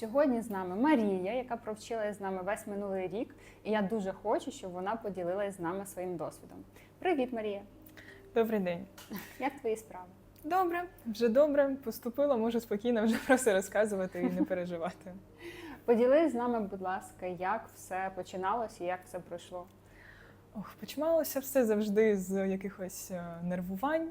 Сьогодні з нами Марія, яка провчилась з нами весь минулий рік, і я дуже хочу, щоб вона поділилась з нами своїм досвідом. Привіт, Марія! Добрий день. Як твої справи? Добре, вже добре. Поступила, можу спокійно вже про все розказувати і не переживати. Поділись з нами, будь ласка, як все починалося і як все пройшло. Ох, починалося все завжди з якихось е, нервувань.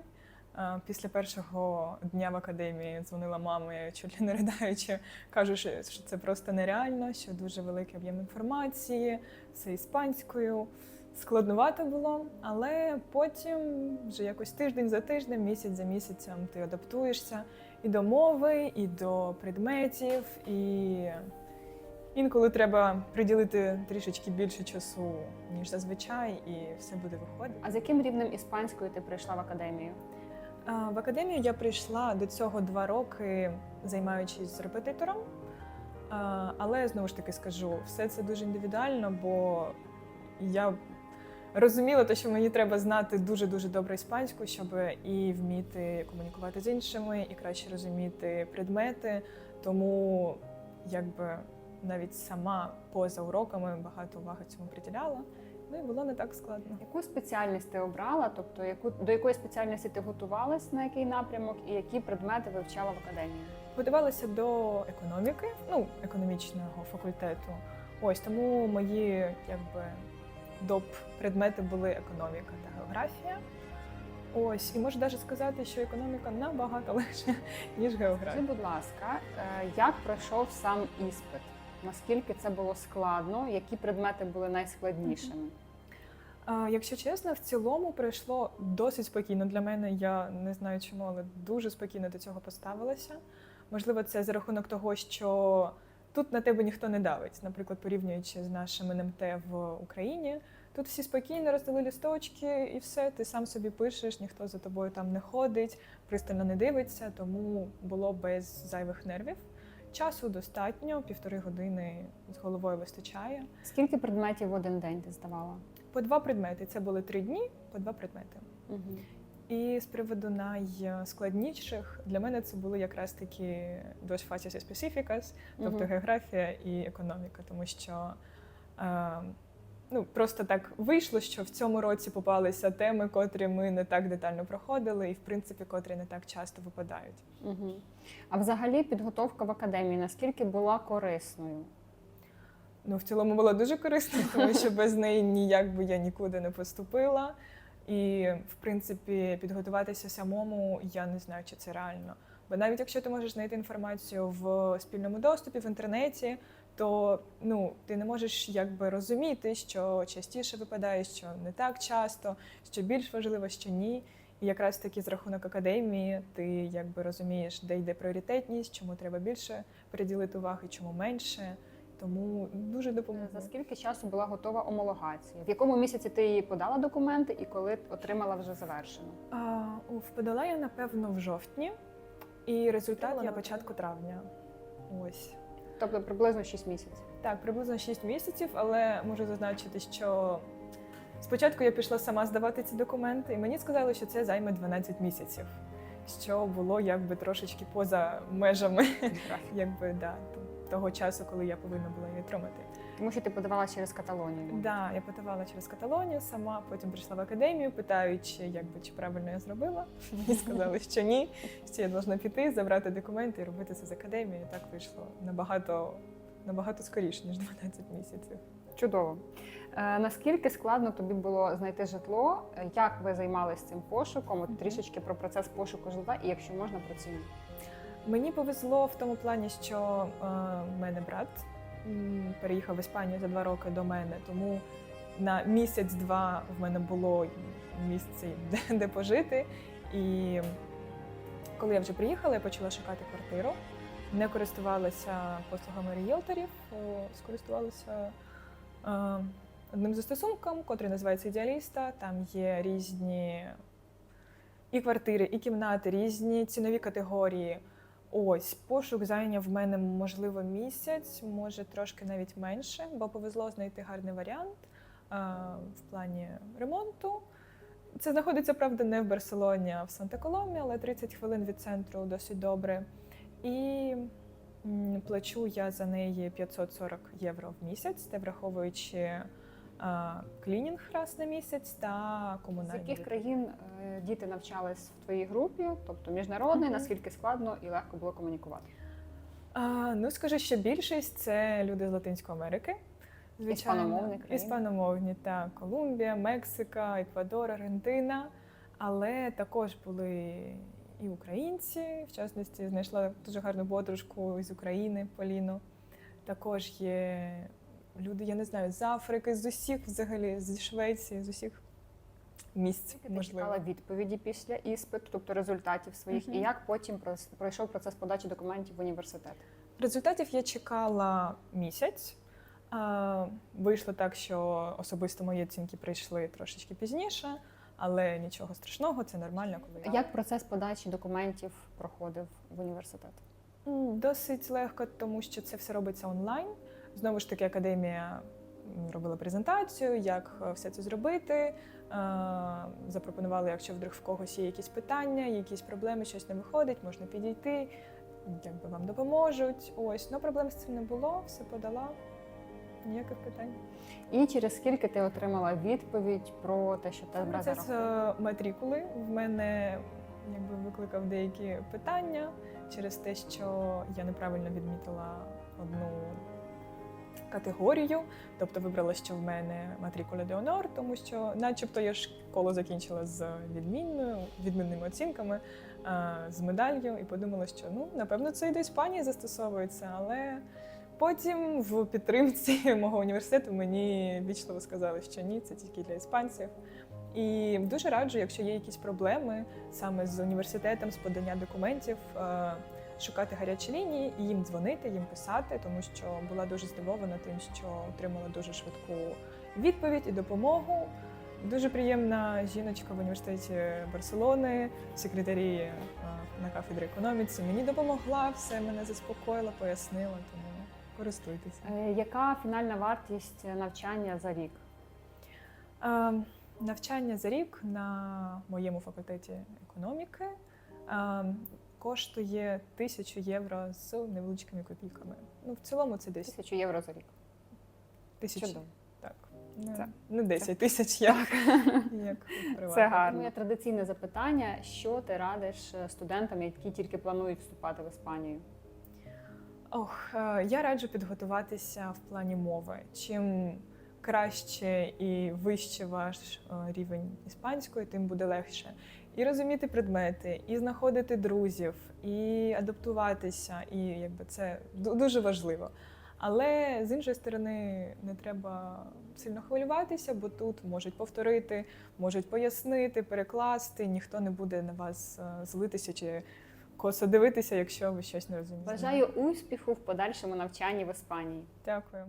Е, Після першого дня в академії дзвонила мама, я чуть ли не ridaючи, кажу, що це просто нереально, що дуже великий об'єм інформації, все іспанською. Складнувато було, але потім вже якось тиждень за тижнем, місяць за місяцем ти адаптуєшся і до мови, і до предметів, і інколи треба приділити трішечки більше часу, ніж зазвичай, і все буде виходити. А з яким рівнем іспанської ти прийшла в академію? В академію я прийшла до цього два роки, займаючись репетитором. Але знову ж таки скажу, все це дуже індивідуально, бо я розуміла, те, що мені треба знати дуже дуже добре іспанську, щоб і вміти комунікувати з іншими, і краще розуміти предмети. Тому якби навіть сама поза уроками багато уваги цьому приділяла. Ну і було не так складно. Яку спеціальність ти обрала? Тобто, яку до якої спеціальності ти готувалась на який напрямок, і які предмети вивчала в академії? Готувалася до економіки, ну економічного факультету. Ось тому мої якби доп предмети були економіка та географія. Ось, і можу навіть сказати, що економіка набагато легше, ніж Скажи, будь ласка, е, як пройшов сам іспит? Наскільки це було складно? Які предмети були найскладнішими? Якщо чесно, в цілому пройшло досить спокійно для мене. Я не знаю чому, але дуже спокійно до цього поставилася. Можливо, це за рахунок того, що тут на тебе ніхто не давить. Наприклад, порівнюючи з нашим НМТ в Україні, тут всі спокійно роздали лісточки і все. Ти сам собі пишеш, ніхто за тобою там не ходить, пристально не дивиться, тому було без зайвих нервів. Часу достатньо, півтори години з головою вистачає. Скільки предметів в один день ти здавала? По два предмети. Це були три дні, по два предмети. Угу. І з приводу найскладніших для мене це були якраз таки dos facies специфікас, тобто географія і економіка, тому що е, ну, просто так вийшло, що в цьому році попалися теми, котрі ми не так детально проходили, і в принципі, котрі не так часто випадають. Угу. А взагалі підготовка в академії наскільки була корисною? Ну, в цілому була дуже корисна, тому що без неї ніяк би я нікуди не поступила. І, в принципі, підготуватися самому я не знаю, чи це реально. Бо навіть якщо ти можеш знайти інформацію в спільному доступі в інтернеті, то ну ти не можеш якби розуміти, що частіше випадає, що не так часто, що більш важливо, що ні. І якраз таки з рахунок академії ти якби розумієш, де йде пріоритетність, чому треба більше приділити уваги, чому менше. Тому дуже допомогло. За скільки часу була готова омологація? В якому місяці ти її подала документи і коли отримала вже завершено? А, подала я, напевно, в жовтні, і результат я на початку травня. Ось. Тобто приблизно 6 місяців. Так, приблизно 6 місяців, але можу зазначити, що спочатку я пішла сама здавати ці документи, і мені сказали, що це займе 12 місяців, що було якби трошечки поза межами якби, да, того часу, коли я повинна була її отримати. Тому що ти подавала через Каталонію. Да, я подавала через Каталонію сама, потім прийшла в академію, питаючи, якби чи правильно я зробила. Мені сказали, що ні, що я повинна піти, забрати документи і робити це з академії. І так вийшло набагато, набагато скоріше, ніж 12 місяців. Чудово. Е, наскільки складно тобі було знайти житло? Як ви займалися цим пошуком? От трішечки про процес пошуку житла, і якщо можна про ціну. Мені повезло в тому плані, що е, в мене брат переїхав в Іспанію за два роки до мене, тому на місяць-два в мене було місце, де, де пожити. І коли я вже приїхала, я почала шукати квартиру. Не користувалася послугами ріелторів, е, скористувалася е, одним застосунком, котрий називається Ідеаліста. Там є різні і квартири, і кімнати, різні цінові категорії. Ось пошук зайняв в мене можливо місяць, може трошки навіть менше, бо повезло знайти гарний варіант в плані ремонту. Це знаходиться, правда, не в Барселоні, а в Санта-Коломі, але 30 хвилин від центру досить добре. І Плачу я за неї 540 євро в місяць, це враховуючи клінінг раз на місяць та З яких країн е, діти навчались в твоїй групі, тобто міжнародний, Мгм. наскільки складно і легко було комунікувати? А, ну, скажу, що більшість це люди з Латинської Америки. Іспаномовні? Іспаномовні, так. Колумбія, Мексика, Еквадор, Аргентина. Але також були і українці. В частності, знайшла дуже гарну подружку з України, Поліну. Також є люди, я не знаю, з Африки, з усіх взагалі, з Швеції, з усіх місць, ти можливо. чекала відповіді після іспиту, тобто результатів своїх, і як потім пройшов процес подачі документів в університет? Результатів я чекала місяць. Вийшло так, що особисто мої оцінки прийшли трошечки пізніше, але нічого страшного, це нормально, коли я Як процес подачі документів проходив в університет? Досить легко, тому що це все робиться онлайн. Знову ж таки, академія робила презентацію, як е, все це зробити. Е, Запропонували, якщо вдруг в когось є якісь питання, якісь проблеми, щось не виходить, можна підійти, якби вам допоможуть. Ось, ну проблем з цим не було, все подала. Ніяких питань. І через скільки ти отримала відповідь про те, що тебе Процес зараховують? е, матрикули в мене якби викликав деякі питання через те, що я неправильно відмітила одну категорію, тобто вибрала, що в мене матрикуля де онор, тому що, начебто, я школу закінчила з відмінною, відмінними оцінками, е, з медаллю, і подумала, що ну напевно це і до Іспанії застосовується, але. Потім в підтримці мого університету мені вічливо сказали, що ні, це тільки для іспанців. І дуже раджу, якщо є якісь проблеми саме з університетом, з подання документів, е, шукати гарячі лінії і їм дзвонити, їм писати, тому що була дуже здивована тим, що отримала дуже швидку відповідь і допомогу. Дуже приємна жіночка в університеті Барселони, секретарі е, на кафедрі економіці. Мені допомогла, все мене заспокоїла, пояснила, тому користуйтеся. Е, Яка фінальна вартість навчання за рік? Е, Навчання за рік на моєму факультеті економіки коштує тисячу євро з невеличкими копійками. Ну, в цілому це десь Тисячу євро за рік. тисяча. Чудово. Так. Не, Це- не 10 тисяч, як, як приватно. Це гарно. Моє традиційне запитання: що ти радиш е, студентам, які тільки планують вступати в Іспанію? Ох, е, я раджу підготуватися в плані мови. Чим краще і вище ваш е, рівень іспанської, тим буде легше. І розуміти предмети, і знаходити друзів, і адаптуватися, і якби це дуже важливо. Але з іншої сторони, не треба сильно хвилюватися, бо тут можуть повторити, можуть пояснити, перекласти. Ніхто не буде на вас е, злитися чи косо дивитися, якщо ви щось не розумієте. Бажаю успіху в подальшому навчанні в Іспанії. Дякую.